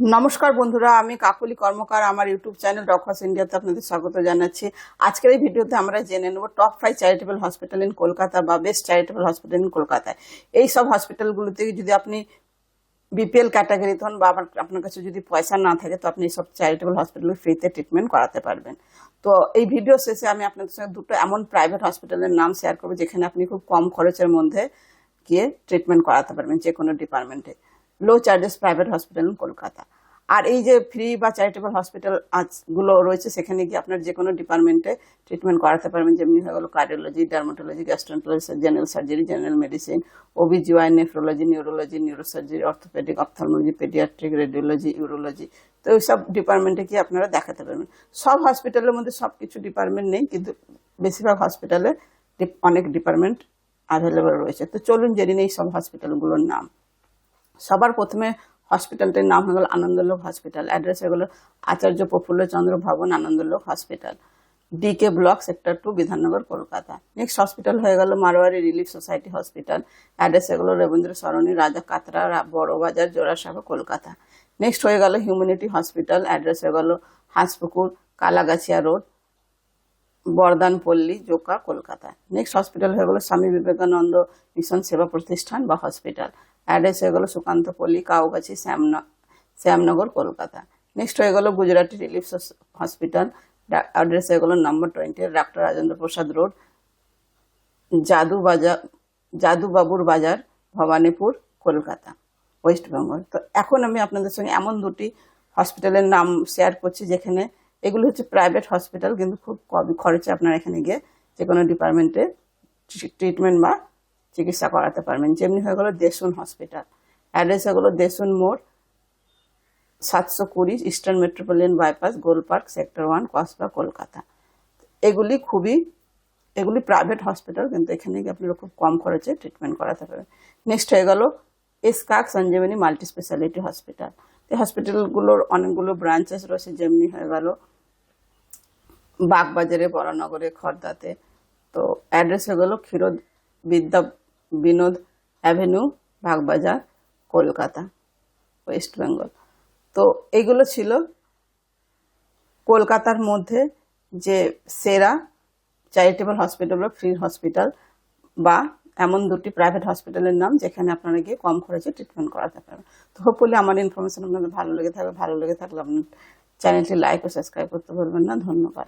নমস্কার বন্ধুরা, আমি কাকুলি কর্মকার, আমার ইউটিউব চ্যানেল ডক্টরস ইন্ডিয়াতে আপনাদের স্বাগত জানাচ্ছি। আজকের এই ভিডিওতে আমরা জেনে নেব top five charitable hospital in Kolkata বা বেস্ট চ্যারিটেবল হসপিটাল ইন কলকাতায়। এই সব হসপিটালগুলোতে যদি আপনি বিপিএল ক্যাটাগরিতে হন বা আপনার কাছে যদি পয়সা না থাকে, তো আপনি এইসব চ্যারিটেবল হসপিটালে ফ্রিতে ট্রিটমেন্ট করাতে পারবেন। তো এই ভিডিও শেষে আমি আপনাদের সঙ্গে দুটো এমন প্রাইভেট হসপিটালের নাম শেয়ার করব, যেখানে আপনি খুব কম খরচের মধ্যে গিয়ে ট্রিটমেন্ট করাতে পারবেন যে কোনো ডিপার্টমেন্টে low charges private hospital in Kolkata আর এই যে ফ্রি বা চ্যারিটেবল হসপিটালগুলো রয়েছে, সেখানে গিয়ে আপনার যে কোনো ডিপার্টমেন্টে ট্রিটমেন্ট করাতে পারবেন। যেমনি হয়ে গেল cardiology dermatology gastroenterology general surgery general medicine OBGY nephrology neurology neurosurgery orthopaedic ophthalmology paediatric radiology urology তো ওই সব ডিপার্টমেন্টে গিয়ে আপনারা দেখাতে পারবেন। সব হসপিটালের মধ্যে সব কিছু ডিপার্টমেন্ট নেই, কিন্তু বেশিরভাগ হসপিটালে অনেক ডিপার্টমেন্ট অ্যাভেলেবল রয়েছে। তো চলুন জেনে নেই সব হসপিটালগুলোর নাম। সবার প্রথমে হসপিটালটির নাম গেল আনন্দলোক হসপিটাল অ্যাড্রেস হয়ে গেল Acharya Prafullachandra Bhavan, Anandalok hospital DK block sector two Bidhannagar, Kolkata. Next hospital হয়ে গেল Marwari relief society hospital address হয়ে গেল রবীন্দ্র সরণি, রাজা কাতরা বড়বাজার জোড়াসাঁকো, কলকাতা। নেক্সট হয়ে গেল হিউম্যানিটি হসপিটাল অ্যাড্রেস হয়ে গেল Hanspukur, Kalagachhia road, Bardanpalli, Joka, Kolkata. Next hospital হয়ে গেল স্বামী বিবেকানন্দ মিশন সেবা প্রতিষ্ঠান বা হসপিটাল অ্যাড্রেস হয়ে গেল সুকান্তপল্লী কাউগাছি শ্যামন, শ্যামনগর, কলকাতা। নেক্সট হয়ে গেল গুজরাটি রিলিফ হসপিটাল অ্যাড্রেস হয়ে গেল number twenty doctor Rajendra Prasad road Jadu Bazar জাদুবাবুর বাজার, ভবানীপুর, কলকাতা ওয়েস্ট বেঙ্গল তো এখন আমি আপনাদের সঙ্গে এমন দুটি হসপিটালের নাম শেয়ার করছি যেখানে এগুলো হচ্ছে প্রাইভেট হসপিটাল কিন্তু খুব কম খরচে আপনারা এখানে গিয়ে যে কোনো ডিপার্টমেন্টে ট্রিটমেন্ট বা চিকিৎসা করাতে পারবেন। যেমনি হয়ে গেলো দেশুন হসপিটাল। অ্যাড্রেস হয়ে গেলো দেশুন মোড় সাতশো কুড়ি eastern metropolitan bypass Gol Park sector one, Kasba, Kolkata. এগুলি খুবই, এগুলি প্রাইভেট হসপিটাল, কিন্তু এখানে আপনারা খুব কম খরচে ট্রিটমেন্ট করাতে পারবেন। নেক্সট হয়ে গেল এসকাক সঞ্জীবনী মাল্টি স্পেশালিটি হসপিটাল এই হসপিটালগুলোর অনেকগুলো ব্রাঞ্চেস রয়েছে, যেমনি হয়ে গেল বাগবাজারে, বড়নগরে, খর্দাতে। তো অ্যাড্রেস হয়ে গেল Kshirod Vidya Vinod avenue Bagbazar Kolkata, West Bengal. তো এগুলো ছিল কলকাতার মধ্যে যে সেরা চ্যারিটেবল হসপিটাল বা ফ্রি হসপিটাল বা এমন দুটি প্রাইভেট হসপিটালের নাম যেখানে আপনারা গিয়ে কম খরচে ট্রিটমেন্ট করাতে পারবেন। তো হোপফুলি আমার ইনফরমেশন আপনাদের ভালো লেগে থাকবে। ভালো লেগে থাকলে আপনার চ্যানেলটি লাইক ও সাবস্ক্রাইব করতে ভুলবেন না। ধন্যবাদ।